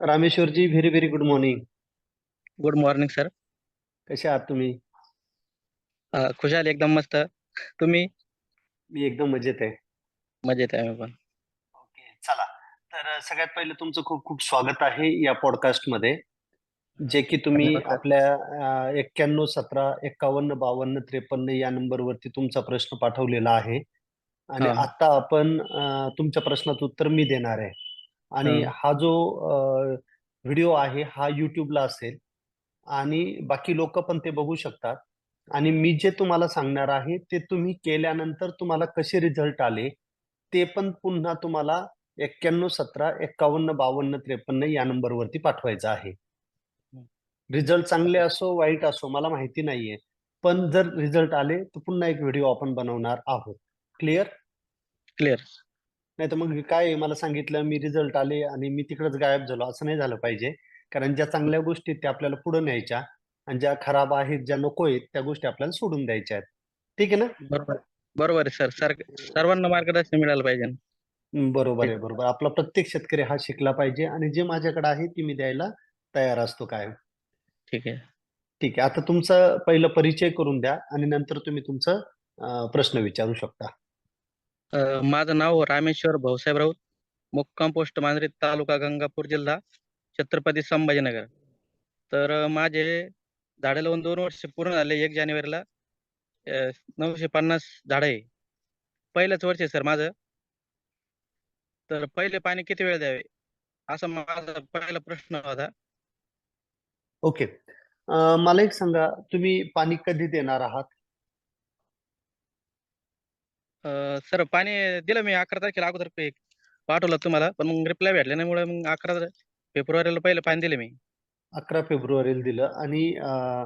Rameshwarji very very good morning. Good morning sir. कसे आहात तुम्ही? खुशाल एकदम मस्त. तुम्ही? मी एकदम मजेत आहे. मजेत आहे मी पण. ओके चला. तर अ, सगळ्यात पहिले तुमचं खूप खूप स्वागत आहे या पॉडकास्टमध्ये जे की तुम्ही धन्यवाद. आपल्या एक्क्याण्णव सतरा एक्कावन्न बावन्न त्रेपन्न या नंबरवरती तुमचा प्रश्न पाठवलेला आहे. आणि हा. आता आपण अ, तुमच्या प्रश्नाचं उत्तर मी देणार आहे. आणि हा. जो व्हिडिओ आहे हा युट्यूबला असेल आणि बाकी लोक पण ते बघू शकतात. आणि मी जे तुम्हाला सांगणार आहे ते तुम्ही केल्यानंतर तुम्हाला कसे रिझल्ट आले ते पण पुन्हा तुम्हाला एक्क्याण्णव सतरा एक्कावन्न बावन्न त्रेपन्न या नंबरवरती पाठवायचं आहे. रिझल्ट चांगले असो वाईट असो मला माहिती नाहीये. पण जर रिझल्ट आले तर पुन्हा एक व्हिडिओ आपण बनवणार आहोत. क्लिअर क्लिअर नाही तर मग काय आहे, मला सांगितलं मी रिझल्ट आले आणि मी तिकडच गायब झालो असं नाही झालं पाहिजे. कारण ज्या चांगल्या गोष्टी आहेत त्या आपल्याला पुढे न्यायच्या आणि ज्या खराब आहेत ज्या नको आहेत त्या गोष्टी आपल्याला सोडून द्यायच्या आहेत. ठीक आहे ना? बरोबर बरोबर आहे सर. सर सर्वांना मार्गदर्शन मिळालं पाहिजे. बरोबर आहे बरोबर. आपला प्रत्येक शेतकरी हा शिकला पाहिजे आणि जे माझ्याकडे आहे ती मी द्यायला तयार असतो कायम. ठीक आहे. ठीक आहे. आता तुमचा पहिलं परिचय करून द्या आणि नंतर तुम्ही तुमचं अं, प्रश्न विचारू शकता. अ, माझं नाव रामेश्वर भाऊसाहेब राऊत मुक्काम पोस्ट मांजरी तालुका गंगापूर जिल्हा छत्रपती संभाजीनगर. तर अ, माझे झाडे लावून दोन वर्ष पूर्ण झाले एक जानेवारीला. अ, नऊशे पन्नास झाडं आहे. पहिलंच वर्ष आहे सर माझं. तर पहिले पाणी किती वेळ द्यावे? असा माझा पहिला प्रश्न होता. ओके. मला एक सांगा तुम्ही पाणी कधी देणार आहात? अ, सर पाणी दिलं मी अकरा तारखेला अगोदर पे पाठवलं तुम्हाला पण मग रिप्लाय भेटला नाही मुळे मग अकरा फेब्रुवारीला पहिलं पाणी दिलं मी. अकरा फेब्रुवारीला दिलं आणि अं,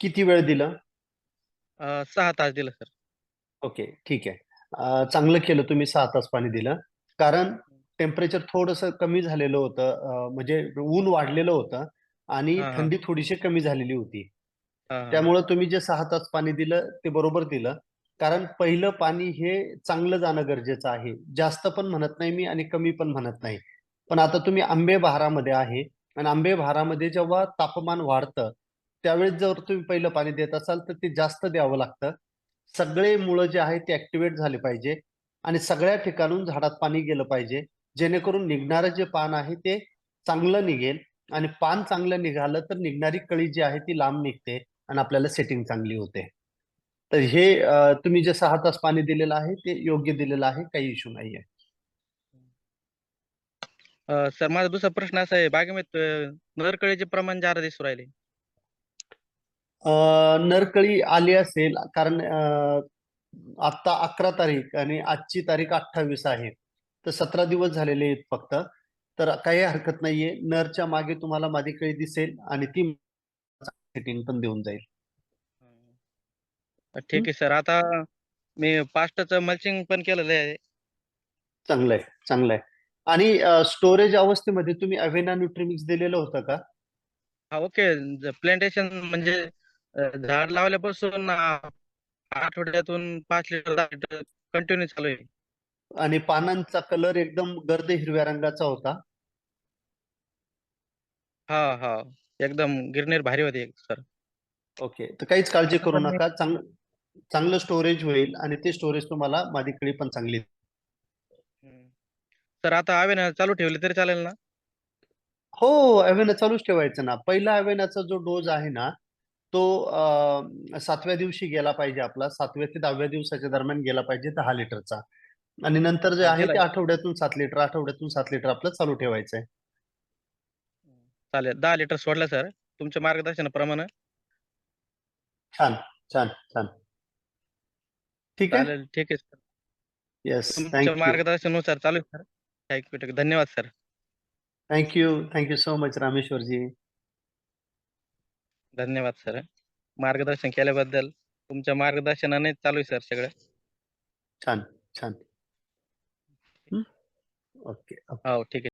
किती वेळ दिलं? अ, सहा तास दिलं सर. ओके ठीक आहे. अं, चांगलं केलं तुम्ही सहा तास पाणी दिलं. कारण टेम्परेचर थोडंसं कमी झालेलं होतं अं, म्हणजे ऊन वाढलेलं होतं आणि हा, हा. थंडी थोडीशी कमी झालेली होती. हा, हा. त्यामुळं तुम्ही जे सहा तास पाणी दिलं ते बरोबर दिलं. कारण पहिलं पाणी हे चांगलं जाणं गरजेचं आहे. जास्त पण म्हणत नाही मी आणि कमी पण म्हणत नाही. पण आता तुम्ही आंबे बहारामध्ये आहे आणि आंबे बहारामध्ये जेव्हा तापमान वाढतं त्यावेळेस जर तुम्ही पहिलं पाणी देत असाल तर ते जास्त द्यावं लागतं. सगळे मुळं जे आहे ते ऍक्टिव्हेट झाले पाहिजे आणि सगळ्या ठिकाणून झाडात पाणी गेलं पाहिजे. जेणेकरून निघणारं जे पान आहे ते चांगलं निघेल आणि पान चांगलं निघालं तर निघणारी कळी जी आहे ती लांब निघते आणि आपल्याला सेटिंग चांगली होते. तर हे तुम्ही जे सहा तास पाणी दिलेलं आहे ते योग्य दिलेलं आहे काही इश्यू नाहीये अ, सर माझा दुसरा प्रश्न असा आहे बागेमध्ये नरकळीचे प्रमाण जादा दिसू राहिले? नरकळी आली असेल कारण आता अकरा तारीख आणि आजची तारीख अठ्ठावीस आहे. तर सतरा दिवस झालेले आहेत फक्त. तर काही हरकत नाहीये. नरच्या मागे तुम्हाला मादी कळी दिसेल आणि ती सेटिंग पण देऊन जाईल. ठीक आहे सर. आता मी पास्टचं मल्चिंग पण केलेलं आहे. चांगलं आहे चांगलं आहे. आणि स्टोरेज अवस्थेमध्ये तुम्ही अव्हेना न्यूट्रिमिक्स दिलेलं होतं का? हा ओके. प्लांटेशन म्हणजे झाड लावल्यापासून आठवड्यातून पाच लिटर दहा लिटर कंटिन्यू चालू आहे. आणि पानांचा कलर एकदम गर्द हिरव्या रंगाचा होता? हा हा. एकदम गिरनेर भारी होते सर. ओके. तर काहीच काळजी करू नका. चांगलं चांगलं स्टोरेज होईल आणि ते स्टोरेज तुम्हाला मादी कळी पण चांगली सर आता आवेना चालू ठेवली तरी चालेल ना? हो अव्हेना चालूच ठेवायचं ना. पहिला अव्हेनाचा जो डोस आहे ना तो सातव्या दिवशी गेला पाहिजे आपला. सातव्या ते दहाव्या दिवसाच्या दरम्यान गेला पाहिजे दहा लिटरचा. आणि नंतर जे आहे ते. आठवड्यातून सात लिटर आठवड्यातून सात लिटर आपलं चालू ठेवायचंय. चालेल. दहा लिटर सोडलं सर. तुमच्या मार्गदर्शनाप्रमाणे. छान छान छान. ठीक आहे? चालेल ठीक आहे सर. येस तुमच्या थँक्यू मार्गदर्शनानुसार चालू आहे सर. थँक्यू धन्यवाद sir. Thank you thank you so much Rameshwarji. धन्यवाद सर. मार्गदर्शन केल्याबद्दल तुमच्या मार्गदर्शनाने चालू आहे सर सगळं. छान छान. ओके हो ठीक आहे.